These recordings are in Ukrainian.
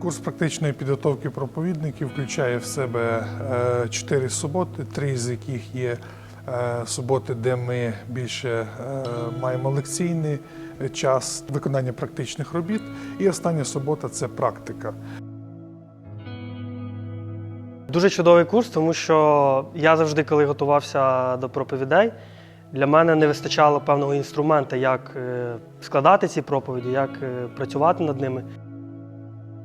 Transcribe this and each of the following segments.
Курс практичної підготовки проповідників включає в себе е, чотири суботи, три з яких є е, суботи, де ми більше е, маємо лекційний час виконання практичних робіт. І остання субота це практика. Дуже чудовий курс, тому що я завжди, коли готувався до проповідей, для мене не вистачало певного інструмента, як складати ці проповіді, як працювати над ними.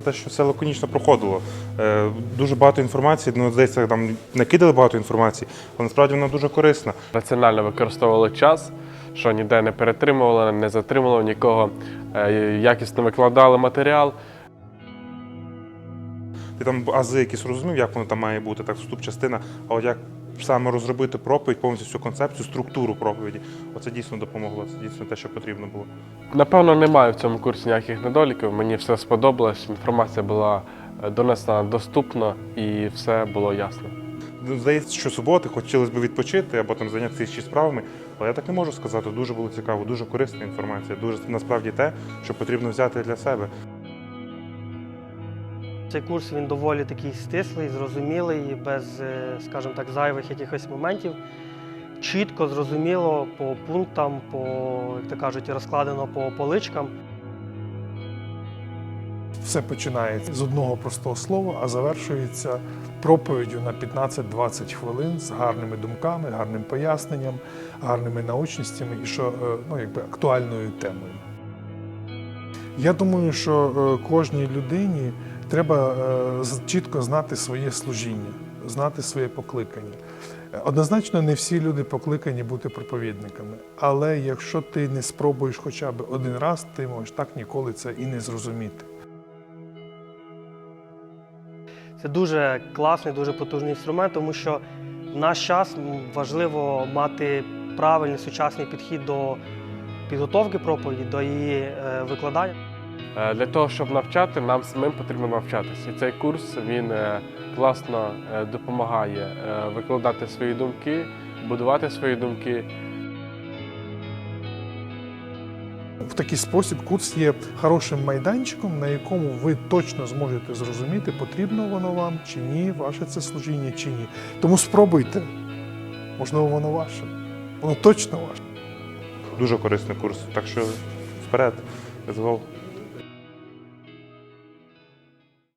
Те, що все лаконічно проходило. Е, Дуже багато інформації, ну, здається, там накидали багато інформації, але насправді вона дуже корисна. раціонально використовували час, що ніде не перетримували, не затримували нікого, е, якісно викладали матеріал. Ти там ази якісь розумів, як воно там має бути, так вступ частина, а от як саме розробити проповідь, повністю всю концепцію, структуру проповіді. Оце дійсно допомогло, це дійсно те, що потрібно було. Напевно, немає в цьому курсі ніяких недоліків. Мені все сподобалось, інформація була е, донесена доступно і все було ясно. Ну, Здається, що суботи хотілося б відпочити або там зайнятися ще справами, але я так не можу сказати. Дуже було цікаво, дуже корисна інформація, дуже насправді те, що потрібно взяти для себе. Цей курс він доволі такий стислий, зрозумілий, без, е, скажімо так, зайвих якихось моментів. Чітко, зрозуміло, по пунктам, по, як то кажуть, розкладено по поличкам. Все починається з одного простого слова, а завершується проповіддю на 15-20 хвилин з гарними думками, гарним поясненням, гарними научністями і що е, ну, якби актуальною темою. Я думаю, що е, кожній людині треба е, чітко знати своє служіння, знати своє покликання. Е, Однозначно, не всі люди покликані бути проповідниками, але якщо ти не спробуєш хоча б один раз, ти можеш так ніколи це і не зрозуміти. Це дуже класний, дуже потужний інструмент, тому що в наш час важливо мати правильний сучасний підхід до підготовки проповіді, до її е, викладання. Е, Для того, щоб навчати, нам самим потрібно навчатися. І цей курс він е, класно е, допомагає викладати свої думки, будувати свої думки. В такий спосіб курс є хорошим майданчиком, на якому ви точно зможете зрозуміти, потрібно воно вам чи ні, ваше це служіння чи ні. Тому спробуйте. Можливо, воно ваше. Воно точно ваше. Дуже корисний курс. Так що вперед, let's go.